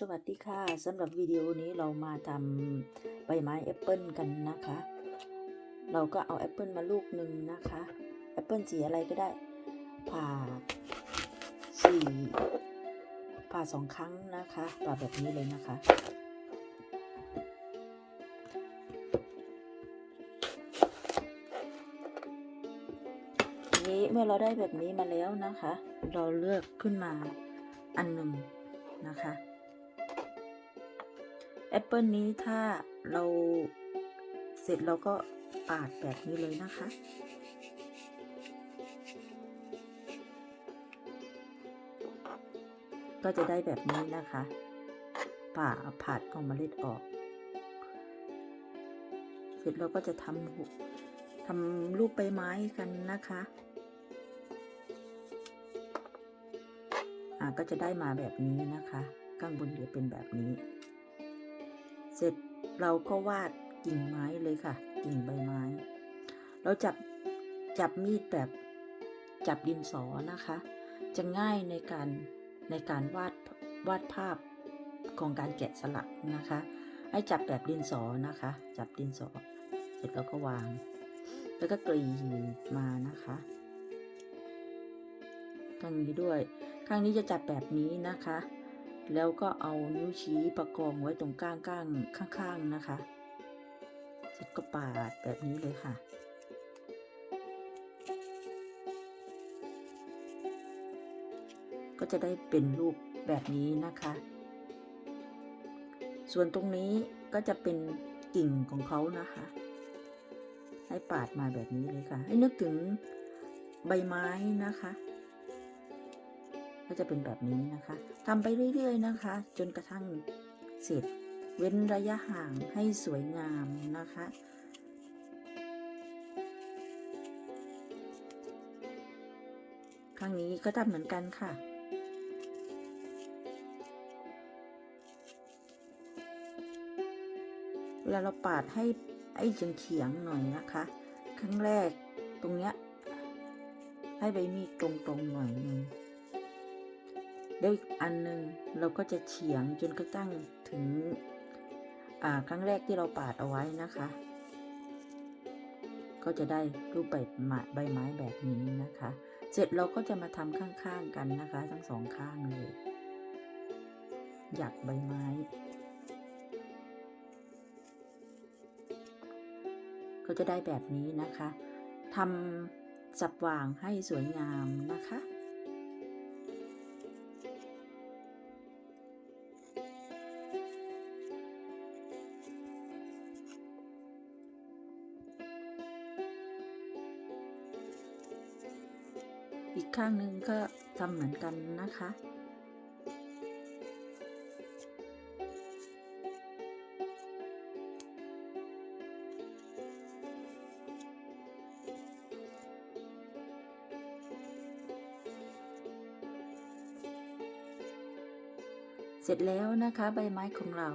สวัสดีค่ะสำหรับวิดีโอนี้เรามาทำใบไม้แอปเปิลกันนะคะ เราก็เอาแอปเปิลมาลูกหนึ่งนะคะแอปเปิลสีอะไรก็ได้ ผ่าสี่ผ่าสองครั้งนะคะผ่าแบบนี้เลยนะคะ นี้เมื่อเราได้แบบนี้มาแล้วนะคะ เราเลือกขึ้นมาอันหนึ่งนะคะ แอปเปิลนี้ถ้าเราเสร็จเราก็ปาดแบบนี้เลยนะคะ ก็จะได้แบบนี้นะคะผ่าผาดเอาเมล็ดออก เสร็จเราก็จะทำหุทำรูปใบไม้กันนะคะอ่าก็จะได้มาแบบนี้นะคะ ข้างบนจะเป็นแบบนี้ เสร็จเราก็วาดกิ่งไม้เลยค่ะ กิ่งใบไม้ เราจับจับมีดแบบจับดินสอนะคะ จะง่ายในการในการวาดวาดภาพของการแกะสลักนะคะ ให้จับแบบดินสอนะคะ จับดินสอ เสร็จแล้วก็วาง แล้วก็กรีดมานะคะข้างนี้ด้วย ข้างนี้จะจับแบบนี้นะคะ แล้วก็เอานิ้วชี้ประกองไว้ตรงก้างก้างข้างๆนะคะเสร็จก็ปาดแบบนี้เลยค่ะ ก็จะได้เป็นรูปแบบนี้นะคะ ส่วนตรงนี้ก็จะเป็นกิ่งของเขานะคะ ให้ปาดมาแบบนี้เลยค่ะ ให้นึกถึงใบไม้นะคะ ก็จะเป็นแบบนี้นะคะทำไปเรื่อยๆนะคะ จนกระทั่งเสร็จ เว้นระยะห่างให้สวยงามนะคะครั้งนี้ก็ทำเหมือนกันค่ะ เวลาเราปาดให้ไอ้เฉียงๆหน่อยนะคะ ครั้งแรกตรงเนี้ยให้ใบมีดตรงๆหน่อยหนึง แล้วอีกอันหนึ่งเราก็จะเฉียงจนกระทั่งถึงครั้งแรกที่เราปาดเอาไว้นะคะ ก็จะได้รูปใบไม้ใบไม้แบบนี้นะคะ เสร็จเราก็จะมาทำข้างๆกันนะคะ ทั้งสองข้างเลย หยักใบไม้ก็จะได้แบบนี้นะคะทำสับวางให้สวยงามนะคะ อีกข้างหนึ่งก็ทำเหมือนกันนะคะ เสร็จแล้วนะคะใบไม้ของเรา